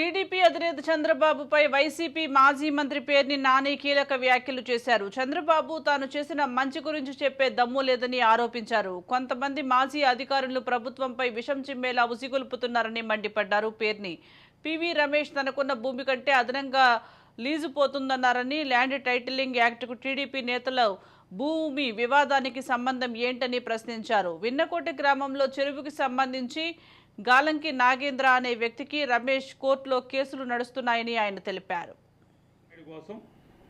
TDP అధినేత చంద్రబాబుపై YCP మాజీ మంత్రి పేర్ని నాని కీలక వ్యాఖ్యలు చేశారు. చంద్రబాబు తాను చేసిన మంచి గురించి చెప్పే దమ్ము లేదని ఆరోపించారు. కొంతమంది మాజీ అధికారులు ప్రభుత్వంపై విషం చిమ్మేలా ఉసిగొల్పుతున్నారని మండిపడ్డారు పేర్ని. పివి రమేష్ తనకున్న భూమి కంటే అదనంగా లీజు పోతుందన్నారని ల్యాండ్ టైటిలింగ్ యాక్ట్కు టీడీపీ నేతలు భూమి వివాదానికి సంబంధం ఏంటని ప్రశ్నించారు. విన్నకోట గ్రామంలో చెరువుకి సంబంధించి గాలంకి నాగేంద్ర అనే వ్యక్తికి రమేష్ కోర్టులో కేసులు నడుస్తున్నాయని ఆయన తెలిపారు. కోసం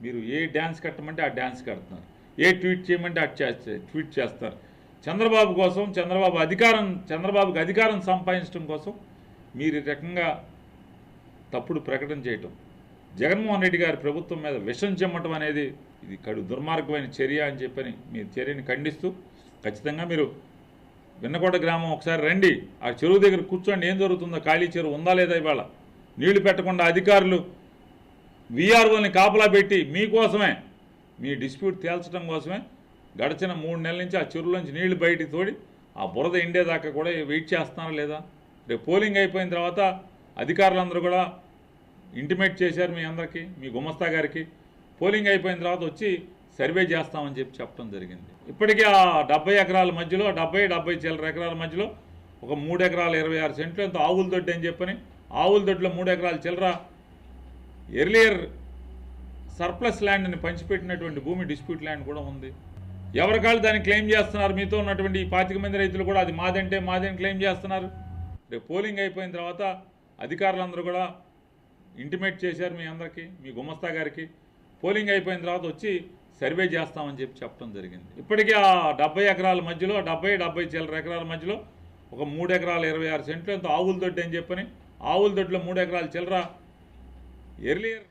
మీరు ఏ డ్యాన్స్ కట్టమంటే ఆ డ్యాన్స్ కడుతున్నారు. ఏ ట్వీట్ చేయమంటే అటు చేస్తే ట్వీట్ చేస్తారు. చంద్రబాబు కోసం చంద్రబాబు అధికారం చంద్రబాబుకి అధికారం సంపాదించడం కోసం మీరు ఈ రకంగా తప్పుడు ప్రకటన చేయటం జగన్మోహన్ రెడ్డి గారి ప్రభుత్వం మీద విషం చెమ్మటం అనేది ఇది కడు దుర్మార్గమైన చర్య అని చెప్పని మీ చర్యని ఖండిస్తూ ఖచ్చితంగా మీరు విన్నకోట గ్రామం ఒకసారి రండి. ఆ చెరువు దగ్గర కూర్చోండి. ఏం జరుగుతుందో? ఖాళీ చెరువు ఉందా లేదా ఇవాళ? నీళ్ళు పెట్టకుండా అధికారులు వీఆర్ఓని కాపలా పెట్టి మీకోసమే మీ డిస్ప్యూట్ తేల్చడం కోసమే గడిచిన మూడు నెలల నుంచి ఆ చెరువులోంచి నీళ్ళు బయటికి తోడి ఆ బురద ఎండేదాకా కూడా వెయిట్ చేస్తున్నారా లేదా? రేపు పోలింగ్ అయిపోయిన తర్వాత అధికారులందరూ కూడా ఇంటిమేట్ చేశారు మీ అందరికీ మీ గుమస్తా గారికి. పోలింగ్ అయిపోయిన తర్వాత వచ్చి సర్వే చేస్తామని చెప్పి చెప్పడం జరిగింది. ఇప్పటికీ ఆ డెబ్బై ఎకరాల మధ్యలో డెబ్బై డెబ్బై చిల్లర ఎకరాల మధ్యలో ఒక మూడు ఎకరాల ఇరవై ఆరు సెంట్లు ఎంత ఆవుల దొడ్డి అని చెప్పని ఆవుల దొడ్డిలో మూడు ఎకరాల చిల్లర ఎర్లియర్ సర్ప్లస్ ల్యాండ్ని పంచిపెట్టినటువంటి భూమి డిస్ప్యూట్ ల్యాండ్ కూడా ఉంది. ఎవరికాళ్ళు దాన్ని క్లెయిమ్ చేస్తున్నారు? మీతో ఉన్నటువంటి ఈ పాతిక మంది రైతులు కూడా అది మాదంటే మాదని క్లెయిమ్ చేస్తున్నారు. రేపు పోలింగ్ అయిపోయిన తర్వాత అధికారులందరూ కూడా ఇంటిమేట్ చేశారు మీ అందరికీ మీ గుమస్తా గారికి. పోలింగ్ అయిపోయిన తర్వాత వచ్చి సర్వే చేస్తామని చెప్పి చెప్పడం జరిగింది. ఇప్పటికీ ఆ డెబ్బై ఎకరాల మధ్యలో డెబ్బై డెబ్బై చిల్లర ఎకరాల మధ్యలో ఒక మూడు ఎకరాల ఇరవై ఆరు సెంట్లు ఎంతో ఆవుల దొడ్డి అని చెప్పని ఆవుల దొడ్డిలో మూడు ఎకరాల చిల్లర ఎర్లియర్